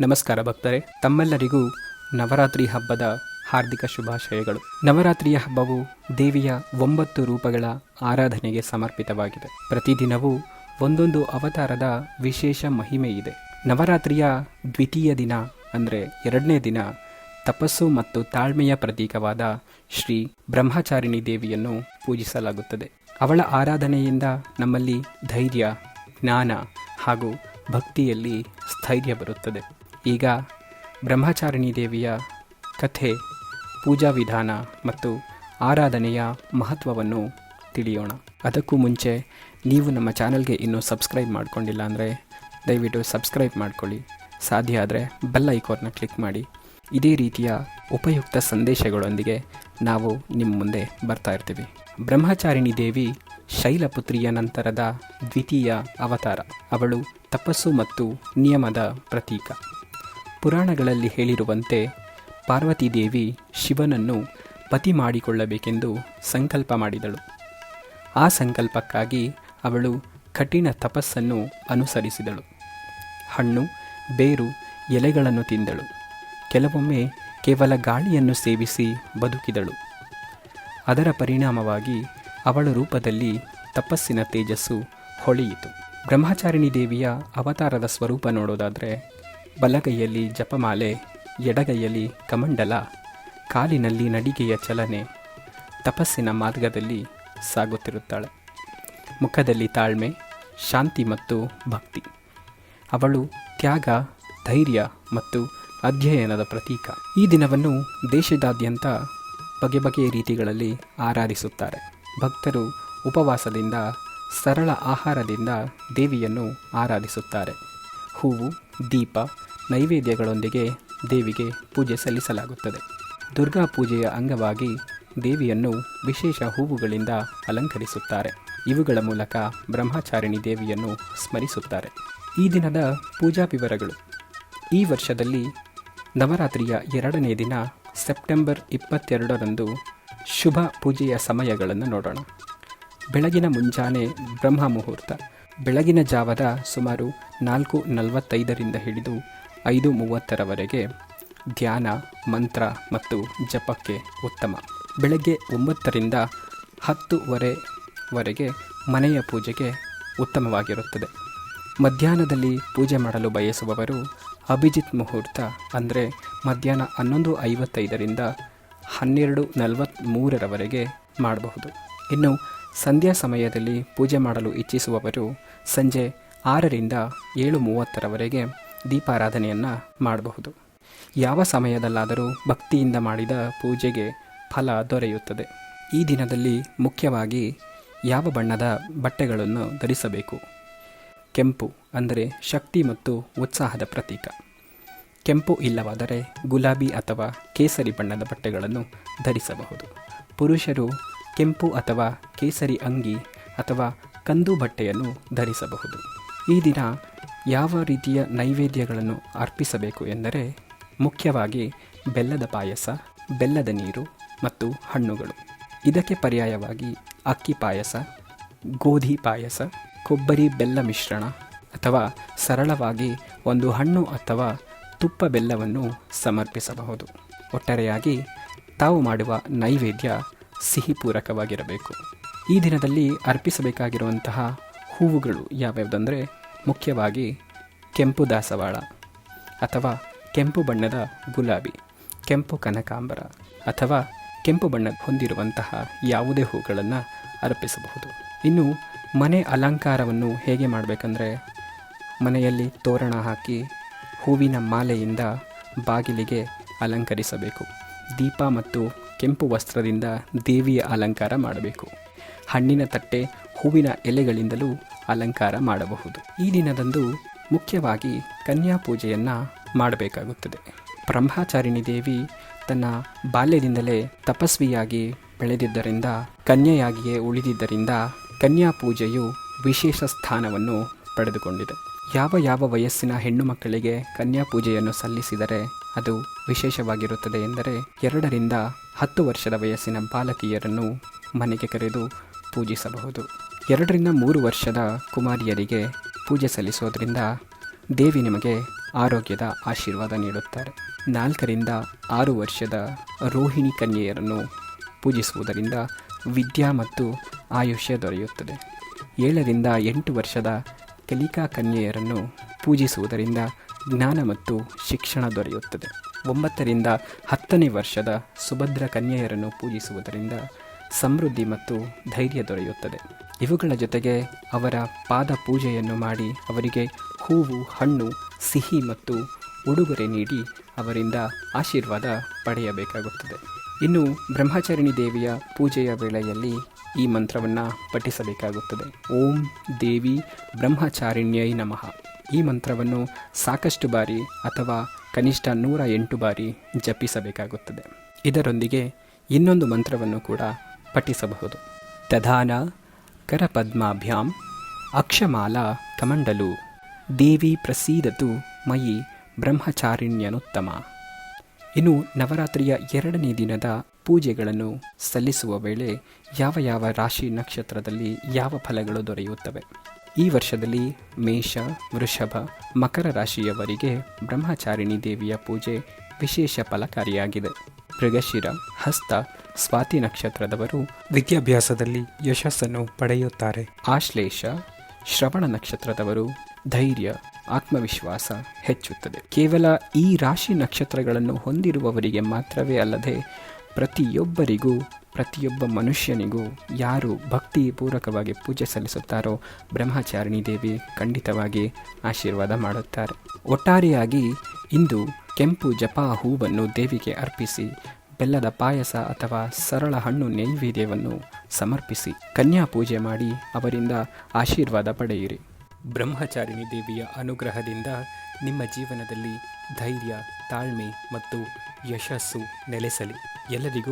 ನಮಸ್ಕಾರ ಭಕ್ತರೆ, ತಮ್ಮೆಲ್ಲರಿಗೂ ನವರಾತ್ರಿ ಹಬ್ಬದ ಹಾರ್ದಿಕ ಶುಭಾಶಯಗಳು. ನವರಾತ್ರಿಯ ಹಬ್ಬವು ದೇವಿಯ ಒಂಬತ್ತು ರೂಪಗಳ ಆರಾಧನೆಗೆ ಸಮರ್ಪಿತವಾಗಿದೆ. ಪ್ರತಿದಿನವೂ ಒಂದೊಂದು ಅವತಾರದ ವಿಶೇಷ ಮಹಿಮೆ ಇದೆ. ನವರಾತ್ರಿಯ ದ್ವಿತೀಯ ದಿನ ಅಂದರೆ ಎರಡನೇ ದಿನ ತಪಸ್ಸು ಮತ್ತು ತಾಳ್ಮೆಯ ಪ್ರತೀಕವಾದ ಶ್ರೀ ಬ್ರಹ್ಮಚಾರಿಣಿ ದೇವಿಯನ್ನು ಪೂಜಿಸಲಾಗುತ್ತದೆ. ಅವಳ ಆರಾಧನೆಯಿಂದ ನಮ್ಮಲ್ಲಿ ಧೈರ್ಯ, ಜ್ಞಾನ ಹಾಗೂ ಭಕ್ತಿಯಲ್ಲಿ ಸ್ಥೈರ್ಯ ಬರುತ್ತದೆ. ಈಗ ಬ್ರಹ್ಮಚಾರಿಣಿ ದೇವಿಯ ಕಥೆ, ಪೂಜಾ ವಿಧಾನ ಮತ್ತು ಆರಾಧನೆಯ ಮಹತ್ವವನ್ನು ತಿಳಿಯೋಣ. ಅದಕ್ಕೂ ಮುಂಚೆ ನೀವು ನಮ್ಮ ಚಾನಲ್ಗೆ ಇನ್ನೂ ಸಬ್ಸ್ಕ್ರೈಬ್ ಮಾಡ್ಕೊಂಡಿಲ್ಲ ಅಂದರೆ ದಯವಿಟ್ಟು ಸಬ್ಸ್ಕ್ರೈಬ್ ಮಾಡ್ಕೊಳ್ಳಿ. ಸಾಧ್ಯ ಆದರೆ ಬೆಲ್ ಐಕೋನ್ನ ಕ್ಲಿಕ್ ಮಾಡಿ. ಇದೇ ರೀತಿಯ ಉಪಯುಕ್ತ ಸಂದೇಶಗಳೊಂದಿಗೆ ನಾವು ನಿಮ್ಮ ಮುಂದೆ ಬರ್ತಾ ಇರ್ತೀವಿ. ಬ್ರಹ್ಮಚಾರಿಣಿ ದೇವಿ ಶೈಲಪುತ್ರಿಯ ನಂತರದ ದ್ವಿತೀಯ ಅವತಾರ. ಅವಳು ತಪಸ್ಸು ಮತ್ತು ನಿಯಮದ ಪ್ರತೀಕ. ಪುರಾಣಗಳಲ್ಲಿ ಹೇಳಿರುವಂತೆ ಪಾರ್ವತಿ ದೇವಿ ಶಿವನನ್ನು ಪತಿ ಮಾಡಿಕೊಳ್ಳಬೇಕೆಂದು ಸಂಕಲ್ಪ ಮಾಡಿದಳು. ಆ ಸಂಕಲ್ಪಕ್ಕಾಗಿ ಅವಳು ಕಠಿಣ ತಪಸ್ಸನ್ನು ಅನುಸರಿಸಿದಳು. ಹಣ್ಣು, ಬೇರು, ಎಲೆಗಳನ್ನು ತಿಂದಳು. ಕೆಲವೊಮ್ಮೆ ಕೇವಲ ಗಾಳಿಯನ್ನು ಸೇವಿಸಿ ಬದುಕಿದಳು. ಅದರ ಪರಿಣಾಮವಾಗಿ ಅವಳ ರೂಪದಲ್ಲಿ ತಪಸ್ಸಿನ ತೇಜಸ್ಸು ಹೊಳೆಯಿತು. ಬ್ರಹ್ಮಚಾರಿಣಿ ದೇವಿಯ ಅವತಾರದ ಸ್ವರೂಪ ನೋಡೋದಾದರೆ ಬಲಗೈಯಲ್ಲಿ ಜಪಮಾಲೆ, ಎಡಗೈಯಲ್ಲಿ ಕಮಂಡಲ, ಕಾಲಿನಲ್ಲಿ ನಡಿಗೆಯ ಚಲನೆ, ತಪಸ್ಸಿನ ಮಾರ್ಗದಲ್ಲಿ ಸಾಗುತ್ತಿರುತ್ತಾಳೆ. ಮುಖದಲ್ಲಿ ತಾಳ್ಮೆ, ಶಾಂತಿ ಮತ್ತು ಭಕ್ತಿ. ಅವಳು ತ್ಯಾಗ, ಧೈರ್ಯ ಮತ್ತು ಅಧ್ಯಯನದ ಪ್ರತೀಕ. ಈ ದಿನವನ್ನು ದೇಶದಾದ್ಯಂತ ಬಗೆ ಬಗೆಯ ರೀತಿಗಳಲ್ಲಿ ಆರಾಧಿಸುತ್ತಾರೆ. ಭಕ್ತರು ಉಪವಾಸದಿಂದ, ಸರಳ ಆಹಾರದಿಂದ ದೇವಿಯನ್ನು ಆರಾಧಿಸುತ್ತಾರೆ. ಹೂವು, ದೀಪ ನೈವೇದ್ಯಗಳೊಂದಿಗೆ ದೇವಿಗೆ ಪೂಜೆ ಸಲ್ಲಿಸಲಾಗುತ್ತದೆ. ದುರ್ಗಾ ಪೂಜೆಯ ಅಂಗವಾಗಿ ದೇವಿಯನ್ನು ವಿಶೇಷ ಹೂವುಗಳಿಂದ ಅಲಂಕರಿಸುತ್ತಾರೆ. ಇವುಗಳ ಮೂಲಕ ಬ್ರಹ್ಮಚಾರಿಣಿ ದೇವಿಯನ್ನು ಸ್ಮರಿಸುತ್ತಾರೆ. ಈ ದಿನದ ಪೂಜಾ ವಿವರಗಳು. ಈ ವರ್ಷದಲ್ಲಿ ನವರಾತ್ರಿಯ ಎರಡನೇ ದಿನ ಸೆಪ್ಟೆಂಬರ್ ಇಪ್ಪತ್ತೆರಡರಂದು ಶುಭ ಪೂಜೆಯ ಸಮಯಗಳನ್ನು ನೋಡೋಣ. ಬೆಳಗಿನ ಮುಂಜಾನೆ ಬ್ರಹ್ಮ ಮುಹೂರ್ತ. ಬೆಳಗಿನ ಜಾವದ ಸುಮಾರು ನಾಲ್ಕು ನಲವತ್ತೈದರಿಂದ ಹಿಡಿದು ಐದು ಮೂವತ್ತರವರೆಗೆ ಧ್ಯಾನ, ಮಂತ್ರ ಮತ್ತು ಜಪಕ್ಕೆ ಉತ್ತಮ. ಬೆಳಗ್ಗೆ ಒಂಬತ್ತರಿಂದ ಹತ್ತುವರೆವರೆಗೆ ಮನೆಯ ಪೂಜೆಗೆ ಉತ್ತಮವಾಗಿರುತ್ತದೆ. ಮಧ್ಯಾಹ್ನದಲ್ಲಿ ಪೂಜೆ ಮಾಡಲು ಬಯಸುವವರು ಅಭಿಜಿತ್ ಮುಹೂರ್ತ ಅಂದರೆ ಮಧ್ಯಾಹ್ನ ಹನ್ನೊಂದು ಐವತ್ತೈದರಿಂದ ಹನ್ನೆರಡು ನಲವತ್ತ್ಮೂರರವರೆಗೆ ಮಾಡಬಹುದು. ಇನ್ನು ಸಂಧ್ಯಾ ಸಮಯದಲ್ಲಿ ಪೂಜೆ ಮಾಡಲು ಇಚ್ಛಿಸುವವರು ಸಂಜೆ ಆರರಿಂದ ಏಳು ಮೂವತ್ತರವರೆಗೆ ದೀಪಾರಾಧನೆಯನ್ನು ಮಾಡಬಹುದು. ಯಾವ ಸಮಯದಲ್ಲಾದರೂ ಭಕ್ತಿಯಿಂದ ಮಾಡಿದ ಪೂಜೆಗೆ ಫಲ ದೊರೆಯುತ್ತದೆ. ಈ ದಿನದಲ್ಲಿ ಮುಖ್ಯವಾಗಿ ಯಾವ ಬಣ್ಣದ ಬಟ್ಟೆಗಳನ್ನು ಧರಿಸಬೇಕು? ಕೆಂಪು ಅಂದರೆ ಶಕ್ತಿ ಮತ್ತು ಉತ್ಸಾಹದ ಪ್ರತೀಕ. ಕೆಂಪು ಇಲ್ಲವಾದರೆ ಗುಲಾಬಿ ಅಥವಾ ಕೇಸರಿ ಬಣ್ಣದ ಬಟ್ಟೆಗಳನ್ನು ಧರಿಸಬಹುದು. ಪುರುಷರು ಕೆಂಪು ಅಥವಾ ಕೇಸರಿ ಅಂಗಿ ಅಥವಾ ಕಂದು ಬಟ್ಟೆಯನ್ನು ಧರಿಸಬಹುದು. ಈ ದಿನ ಯಾವ ರೀತಿಯ ನೈವೇದ್ಯಗಳನ್ನು ಅರ್ಪಿಸಬೇಕು ಎಂದರೆ ಮುಖ್ಯವಾಗಿ ಬೆಲ್ಲದ ಪಾಯಸ, ಬೆಲ್ಲದ ನೀರು ಮತ್ತು ಹಣ್ಣುಗಳು. ಇದಕ್ಕೆ ಪರ್ಯಾಯವಾಗಿ ಅಕ್ಕಿ ಪಾಯಸ, ಗೋಧಿ ಪಾಯಸ, ಕೊಬ್ಬರಿ ಬೆಲ್ಲ ಮಿಶ್ರಣ ಅಥವಾ ಸರಳವಾಗಿ ಒಂದು ಹಣ್ಣು ಅಥವಾ ತುಪ್ಪ ಬೆಲ್ಲವನ್ನು ಸಮರ್ಪಿಸಬಹುದು. ಒಟ್ಟಾರೆಯಾಗಿ ತಾವು ಮಾಡುವ ನೈವೇದ್ಯ ಸಿಹಿಪೂರಕವಾಗಿರಬೇಕು. ಈ ದಿನದಲ್ಲಿ ಅರ್ಪಿಸಬೇಕಾಗಿರುವಂತಹ ಹೂವುಗಳು ಯಾವ್ಯಾವುದಂದರೆ ಮುಖ್ಯವಾಗಿ ಕೆಂಪು ದಾಸವಾಳ ಅಥವಾ ಕೆಂಪು ಬಣ್ಣದ ಗುಲಾಬಿ, ಕೆಂಪು ಕನಕಾಂಬರ ಅಥವಾ ಕೆಂಪು ಬಣ್ಣ ಹೊಂದಿರುವಂತಹ ಯಾವುದೇ ಹೂಗಳನ್ನು ಅರ್ಪಿಸಬಹುದು. ಇನ್ನು ಮನೆ ಅಲಂಕಾರವನ್ನು ಹೇಗೆ ಮಾಡಬೇಕಂದ್ರೆ ಮನೆಯಲ್ಲಿ ತೋರಣ ಹಾಕಿ ಹೂವಿನ ಮಾಲೆಯಿಂದ ಬಾಗಿಲಿಗೆ ಅಲಂಕರಿಸಬೇಕು. ದೀಪ ಮತ್ತು ಕೆಂಪು ವಸ್ತ್ರದಿಂದ ದೇವಿಯ ಅಲಂಕಾರ ಮಾಡಬೇಕು. ಹಣ್ಣಿನ ತಟ್ಟೆ, ಹೂವಿನ ಎಲೆಗಳಿಂದಲೂ ಅಲಂಕಾರ ಮಾಡಬಹುದು. ಈ ದಿನದಂದು ಮುಖ್ಯವಾಗಿ ಕನ್ಯಾ ಪೂಜೆಯನ್ನು ಮಾಡಬೇಕಾಗುತ್ತದೆ. ಬ್ರಹ್ಮಾಚಾರಿಣಿ ದೇವಿ ತನ್ನ ಬಾಲ್ಯದಿಂದಲೇ ತಪಸ್ವಿಯಾಗಿ ಬೆಳೆದಿದ್ದರಿಂದ, ಕನ್ಯೆಯಾಗಿಯೇ ಉಳಿದಿದ್ದರಿಂದ ಕನ್ಯಾ ಪೂಜೆಯು ವಿಶೇಷ ಸ್ಥಾನವನ್ನು ಪಡೆದುಕೊಂಡಿದೆ. ಯಾವ ಯಾವ ವಯಸ್ಸಿನ ಹೆಣ್ಣು ಮಕ್ಕಳಿಗೆ ಕನ್ಯಾ ಪೂಜೆಯನ್ನು ಸಲ್ಲಿಸಿದರೆ ಅದು ವಿಶೇಷವಾಗಿರುತ್ತದೆ ಎಂದರೆ, ಎರಡರಿಂದ ಹತ್ತು ವರ್ಷದ ವಯಸ್ಸಿನ ಬಾಲಕಿಯರನ್ನು ಮನೆಗೆ ಕರೆದು ಪೂಜಿಸಬಹುದು ಎರಡರಿಂದ ಮೂರು ವರ್ಷದ ಕುಮಾರಿಯರಿಗೆ ಪೂಜೆ ಸಲ್ಲಿಸೋದ್ರಿಂದ ದೇವಿ ನಿಮಗೆ ಆರೋಗ್ಯದ ಆಶೀರ್ವಾದ ನೀಡುತ್ತಾರೆ. ನಾಲ್ಕರಿಂದ ಆರು ವರ್ಷದ ರೋಹಿಣಿ ಕನ್ಯೆಯರನ್ನು ಪೂಜಿಸುವುದರಿಂದ ವಿದ್ಯಾ ಮತ್ತು ಆಯುಷ್ಯ ದೊರೆಯುತ್ತದೆ. ಏಳರಿಂದ ಎಂಟು ವರ್ಷದ ಕಲಿಕಾ ಕನ್ಯೆಯರನ್ನು ಪೂಜಿಸುವುದರಿಂದ ಜ್ಞಾನ ಮತ್ತು ಶಿಕ್ಷಣ ದೊರೆಯುತ್ತದೆ. ಒಂಬತ್ತರಿಂದ ಹತ್ತನೇ ವರ್ಷದ ಸುಭದ್ರ ಕನ್ಯೆಯರನ್ನು ಪೂಜಿಸುವುದರಿಂದ ಸಮೃದ್ಧಿ ಮತ್ತು ಧೈರ್ಯ ದೊರೆಯುತ್ತದೆ. ಇವುಗಳ ಜೊತೆಗೆ ಅವರ ಪಾದ ಪೂಜೆಯನ್ನು ಮಾಡಿ ಅವರಿಗೆ ಹೂವು, ಹಣ್ಣು, ಸಿಹಿ ಮತ್ತು ಉಡುಗೊರೆ ನೀಡಿ ಅವರಿಂದ ಆಶೀರ್ವಾದ ಪಡೆಯಬೇಕಾಗುತ್ತದೆ. ಇನ್ನು ಬ್ರಹ್ಮಚಾರಿಣಿ ದೇವಿಯ ಪೂಜೆಯ ವೇಳೆಯಲ್ಲಿ ಈ ಮಂತ್ರವನ್ನು ಪಠಿಸಬೇಕಾಗುತ್ತದೆ. ಓಂ ದೇವಿ ಬ್ರಹ್ಮಚಾರಿಣ್ಯೈ ನಮಃ. ಈ ಮಂತ್ರವನ್ನು ಸಾಕಷ್ಟು ಬಾರಿ ಅಥವಾ ಕನಿಷ್ಠ ನೂರ ಎಂಟು ಬಾರಿ ಜಪಿಸಬೇಕಾಗುತ್ತದೆ. ಇದರೊಂದಿಗೆ ಇನ್ನೊಂದು ಮಂತ್ರವನ್ನು ಕೂಡ ಪಠಿಸಬಹುದು. ತಧಾನ ಕರಪದ್ಮಾಭ್ಯಾಂ ಅಕ್ಷಮಾಲಾ ಕಮಂಡಲು ದೇವಿ ಪ್ರಸೀದತು ಮಯಿ ಬ್ರಹ್ಮಚಾರಿಣ್ಯನುತ್ತಮ. ಇನ್ನು ನವರಾತ್ರಿಯ ಎರಡನೇ ದಿನದ ಪೂಜೆಗಳನ್ನು ಸಲ್ಲಿಸುವ ವೇಳೆ ಯಾವ ಯಾವ ರಾಶಿ ನಕ್ಷತ್ರದಲ್ಲಿ ಯಾವ ಫಲಗಳು ದೊರೆಯುತ್ತವೆ? ಈ ವರ್ಷದಲ್ಲಿ ಮೇಷ, ವೃಷಭ, ಮಕರ ರಾಶಿಯವರಿಗೆ ಬ್ರಹ್ಮಚಾರಿಣಿ ದೇವಿಯ ಪೂಜೆ ವಿಶೇಷ ಫಲಕಾರಿಯಾಗಿದೆ. ಮೃಗಶಿರ, ಹಸ್ತ, ಸ್ವಾತಿ ನಕ್ಷತ್ರದವರು ವಿದ್ಯಾಭ್ಯಾಸದಲ್ಲಿ ಯಶಸ್ಸನ್ನು ಪಡೆಯುತ್ತಾರೆ. ಆಶ್ಲೇಷ, ಶ್ರವಣ ನಕ್ಷತ್ರದವರು ಧೈರ್ಯ, ಆತ್ಮವಿಶ್ವಾಸ ಹೆಚ್ಚುತ್ತದೆ. ಕೇವಲ ಈ ರಾಶಿ ನಕ್ಷತ್ರಗಳನ್ನು ಹೊಂದಿರುವವರಿಗೆ ಮಾತ್ರವೇ ಅಲ್ಲದೆ ಪ್ರತಿಯೊಬ್ಬರಿಗೂ, ಪ್ರತಿಯೊಬ್ಬ ಮನುಷ್ಯನಿಗೂ ಯಾರು ಭಕ್ತಿ ಪೂರಕವಾಗಿ ಪೂಜೆ ಸಲ್ಲಿಸುತ್ತಾರೋ ಬ್ರಹ್ಮಚಾರಿಣಿ ದೇವಿ ಖಂಡಿತವಾಗಿ ಆಶೀರ್ವಾದ ಮಾಡುತ್ತಾರೆ. ಒಟ್ಟಾರೆಯಾಗಿ ಇಂದು ಕೆಂಪು ಜಪಾ ಹೂವನ್ನು ದೇವಿಗೆ ಅರ್ಪಿಸಿ, ಬೆಲ್ಲದ ಪಾಯಸ ಅಥವಾ ಸರಳ ಹಣ್ಣು ನೈವೇದ್ಯವನ್ನು ಸಮರ್ಪಿಸಿ ಕನ್ಯಾ ಪೂಜೆ ಮಾಡಿ ಅವರಿಂದ ಆಶೀರ್ವಾದ ಪಡೆಯಿರಿ. ಬ್ರಹ್ಮಚಾರಿಣಿ ದೇವಿಯ ಅನುಗ್ರಹದಿಂದ ನಿಮ್ಮ ಜೀವನದಲ್ಲಿ ಧೈರ್ಯ, ತಾಳ್ಮೆ ಮತ್ತು ಯಶಸ್ಸು ನೆಲೆಸಲಿ. ಎಲ್ಲರಿಗೂ